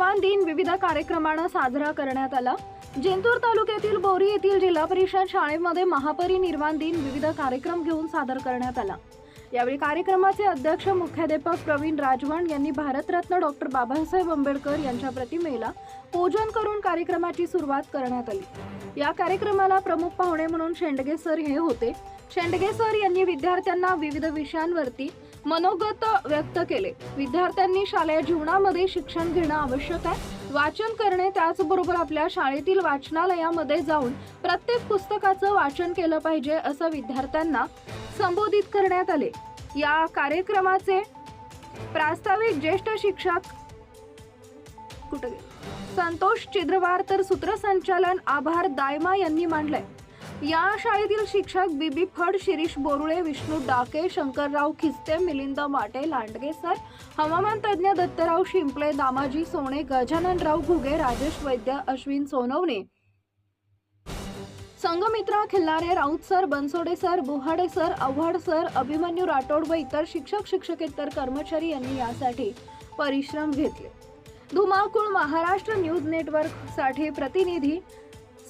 जवान दिन विविध कार्यक्रमानं साजरा करण्यात आला. जिंतूर तालुक्यातील बोरी येथील जिल्हा परिषद शाळेमध्ये महापरिनिर्वाण दिन विविध कार्यक्रम घेऊन सादर करण्यात आला. यावेळी कार्यक्रमाचे अध्यक्ष मुख्याध्यापक प्रवीण राजवण यांनी भारतरत्न डॉक्टर बाबासाहेब आंबेडकर यांच्या प्रतिमेला पूजन करून कार्यक्रमाची सुरुवात करण्यात आली. या कार्यक्रमाला प्रमुख पाहुणे म्हणून शेंडगे सर हे होते. शेंडगे सर यांनी विद्यार्थ्यांना विविध विषयांवरती मनोगत व्यक्त केले. विद्यार्थ्यांनी शालेय जीवनामध्ये शिक्षण घेणं आवश्यक आहे. वाचन करणे त्याचबरोबर आपल्या शाळेतील वाचनालयामध्ये जाऊन प्रत्येक पुस्तकाचं वाचन केलं पाहिजे असं विद्यार्थ्यांना संबोधित करण्यात आले. या कार्यक्रमाचे प्रास्ताविक ज्येष्ठ शिक्षक कुठे संतोष चिद्रवार तर सूत्रसंचालन आभार दायमा यांनी मांडलंय. या शाळेतील शिक्षक बीबी फड शिरीष बोरुळे विष्णू डाके शंकरराव खिस्ते मिलिंद माटे लांडगे सर हवामान तज्ज्ञ Dattarao Shimple Damaji Sone Gajananrao Ghuge Rajesh Vaidya Ashwin Sonawane. Sanghamitra Khillare Raut sir Bansode sir Buhade sir Avhad sir Abhimanyu Rathod व इतर शिक्षक शिक्षकेतर कर्मचारी यांनी यासाठी परिश्रम घेतले. धुमाकूळ महाराष्ट्र न्यूज नेटवर्कसाठी प्रतिनिधी